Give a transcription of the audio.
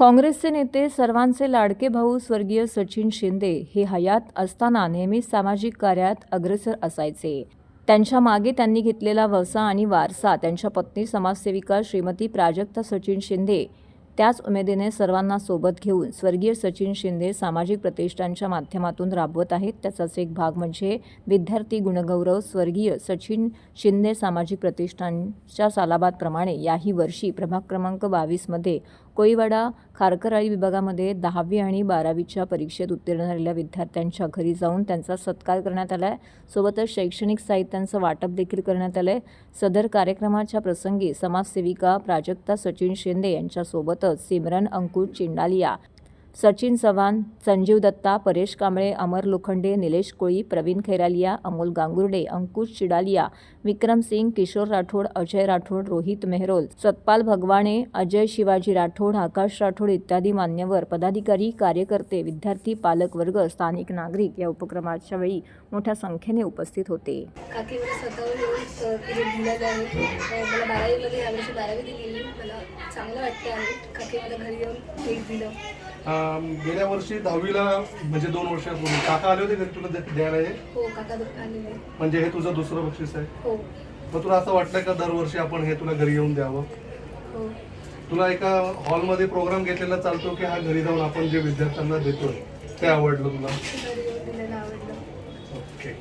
काँग्रेसचे नेते सर्वांचे लाडके भाऊ स्वर्गीय सचिन शिंदे हे हयात असताना नेहमीच सामाजिक कार्यात अग्रेसर असायचे. त्यांच्या मागे त्यांनी घेतलेला वसा आणि वारसा त्यांच्या पत्नी समाजसेविका श्रीमती प्राजक्ता सचिन शिंदे त्याच उमेदीने सर्वांना सोबत घेऊन स्वर्गीय सचिन शिंदे सामाजिक प्रतिष्ठानच्या माध्यमातून राबवत आहेत. त्याचाच एक भाग म्हणजे विद्यार्थी गुणगौरव स्वर्गीय सचिन शिंदे सामाजिक प्रतिष्ठानच्या सालाबादप्रमाणे याही वर्षी प्रभाग क्रमांक बावीसमध्ये कोळीवाडा खारकराळी विभागामध्ये दहावी आणि बारावीच्या परीक्षेत उत्तीर्ण झालेल्या विद्यार्थ्यांच्या घरी जाऊन त्यांचा सत्कार करण्यात आला आहे सोबतच शैक्षणिक साहित्यांचं वाटप देखील करण्यात आलं आहे सदर कार्यक्रमाच्या प्रसंगी समाजसेविका प्राजक्ता सचिन शिंदे यांच्यासोबतच सिमरन अंकुश चिंडालिया सचिन चव्हाण संजीव दत्ता परेश कांबळे अमर लोखंडे निलेश कोळी प्रवीण खैरालिया अमोल गांगुर्डे अंकुश चिडालिया विक्रम सिंग किशोर राठोड अजय राठोड रोहित मेहरोल सतपाल भगवाने अजय शिवाजी राठोड आकाश राठोड इत्यादी मान्यवर पदाधिकारी कार्यकर्ते विद्यार्थी पालक वर्ग स्थानिक नागरिक या उपक्रमाच्या वेळी मोठ्या संख्येने उपस्थित होते. बारावीमध्ये यावर्षी बारावी दिलेली. मला चांगलं वाटतं आहे. काकी मला घरी येऊन भेट दिलं. गेल्या वर्षी दहावीला म्हणजे दोन वर्षापूर्वी काका आले होते घरी तुला दे- द्यायला हे? म्हणजे हे तुझं दुसरं बक्षीस आहे? मग तुला असं वाटलं का दरवर्षी आपण हे तुला घरी येऊन द्यावं? तुला एका हॉलमध्ये प्रोग्राम घेतलेला चालतो की हा घरी जाऊन आपण जे विद्यार्थ्यांना देतोय ते आवडलं तुला? ओके.